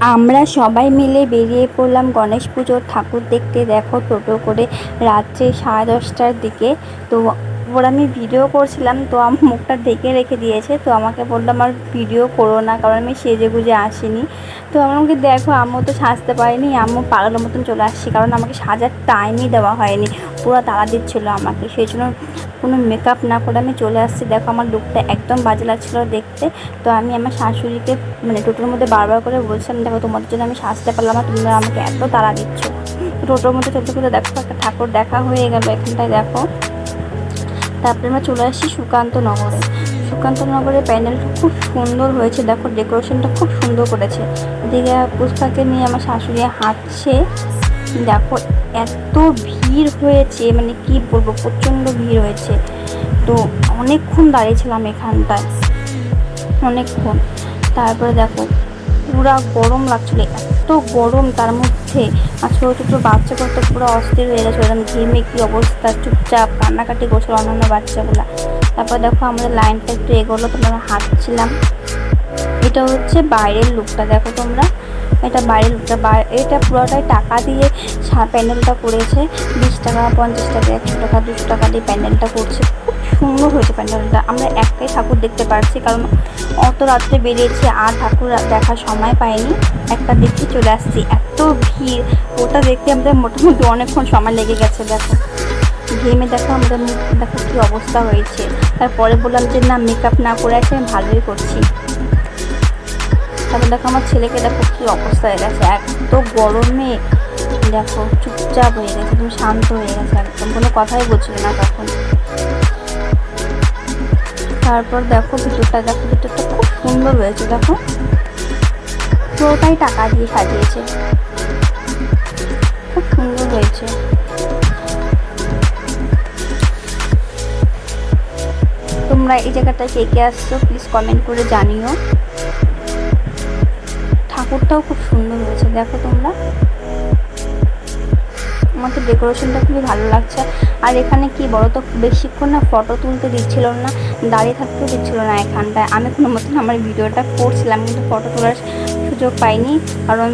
আমরা সবাই মিলে বেরিয়ে পড়লাম গণেশ পুজোর ঠাকুর দেখতে। দেখো টোটো করে রাত্রে সাড়ে দশটার দিকে। তো ওর আমি ভিডিও করছিলাম, তো আমার মুখটা ঢেকে রেখে দিয়েছে। তো আমাকে বলল, আমার ভিডিও করো না, কারণ আমি সেজে গুজে আসিনি। তো আমাকে দেখো আমিও তো সাজতে পারিনি, আম্মু পাগলের মতন চলে আসছি, কারণ আমাকে সাজার টাইমই দেওয়া হয়নি। পুরো তাড়া দিচ্ছিল আমাকে, সেই জন্য কোনো মেকআপ না করে আমি চলে আসছি। দেখো আমার লুকটা একদম বাজে লাগছিল দেখতে। তো আমি আমার শাশুড়িকে মানে টোটোর মধ্যে বারবার করে বলছিলাম, দেখো, তোমাদের জন্য আমি সাজতে পারলাম না, তোমরা আমাকে এত তাড়া দিচ্ছ। টোটোর মধ্যে চলতে চলতে দেখো, একটা ঠাকুর দেখা হয়ে গেল এখানটায়, দেখো। তারপরে আমরা চলে আসছি সুকান্ত নগরে। সুকান্ত নগরের প্যান্ডেলটা খুব সুন্দর হয়েছে, দেখো, ডেকোরেশনটা খুব সুন্দর করেছে। এদিকে পুষ্পাকে নিয়ে আমার শাশুড়ি হাঁটছে। দেখো, এত ভিড়। হয়েছে মানে কি বলব, প্রচণ্ড ভিড় হয়েছে। তো অনেকক্ষণ দাঁড়িয়েছিলাম এখানটায়, অনেকক্ষণ। তারপরে দেখো, পুরা গরম লাগছিল, এত গরম তার মধ্যে। আর ছোটো ছোটো বাচ্চা তো পুরো অস্থির হয়ে গেছিল এরকম ঘেমে কী অবস্থা, চুপচাপ কান্নাকাটি করছিল অন্যান্য বাচ্চাগুলো। তারপর দেখো, আমাদের লাইনটা একটু এগোলো তোমরা হাঁটছিলাম। এটা হচ্ছে বাইরের লুকটা, দেখো তোমরা। এটা বাইরের লুকটা এটা পুরোটাই টাকা দিয়ে প্যান্ডেলটা করেছে। বিশ টাকা, পঞ্চাশ টাকা, একশো টাকা, দুশো টাকা দিয়ে প্যান্ডেলটা করছে। খুব সুন্দর হয়েছে প্যান্ডেলটা। আমরা একটাই ঠাকুর দেখতে পারছি, কারণ অত রাত্রে বেরিয়েছি, আর ঠাকুর দেখার সময় পাইনি। একটা দেখতে চলে আসছি, এত ভিড়। ওটা দেখতে আমাদের মোটামুটি অনেকক্ষণ সময় লেগে গেছে, দেখো। ঘেমে দেখো আমাদের মুখ, দেখো কী অবস্থা হয়েছে। তারপরে বললাম যে, না মেকআপ না করে আসে আমি ভালোই করছি। তারপর দেখো আমার ছেলেকে দেখো কী অবস্থা হয়ে গেছে। এত গরমে দেখো, চুপচাপ হয়ে গেছে, একদম শান্ত হয়ে গেছে একদম। কোনো কথাই বলছিল না তখন। তারপর দেখো ভিতরটা দেখো ভিতরটা খুব সুন্দর হয়েছে, দেখো। পুরোটাই টাকা দিয়ে সাজিয়েছে। খুব সুন্দর হয়েছে। তোমরা এই জায়গাটায় কে কে আসছো প্লিজ কমেন্ট করে জানিও। ঠাকুরটাও খুব সুন্দর হয়েছে, দেখো তোমরা। আমার তো ডেকোরেশনটা খুবই ভালো লাগছে। আর এখানে কি বড় তো বেশিক্ষণ না ফটো তুলতে দিচ্ছিল না, দাঁড়িয়ে থাকতেও দিচ্ছিল না এখানটায়। আমি কোনো মতন আমার ভিডিওটা করছিলাম, কিন্তু ফটো তোলার সুযোগ পাইনি। কারণ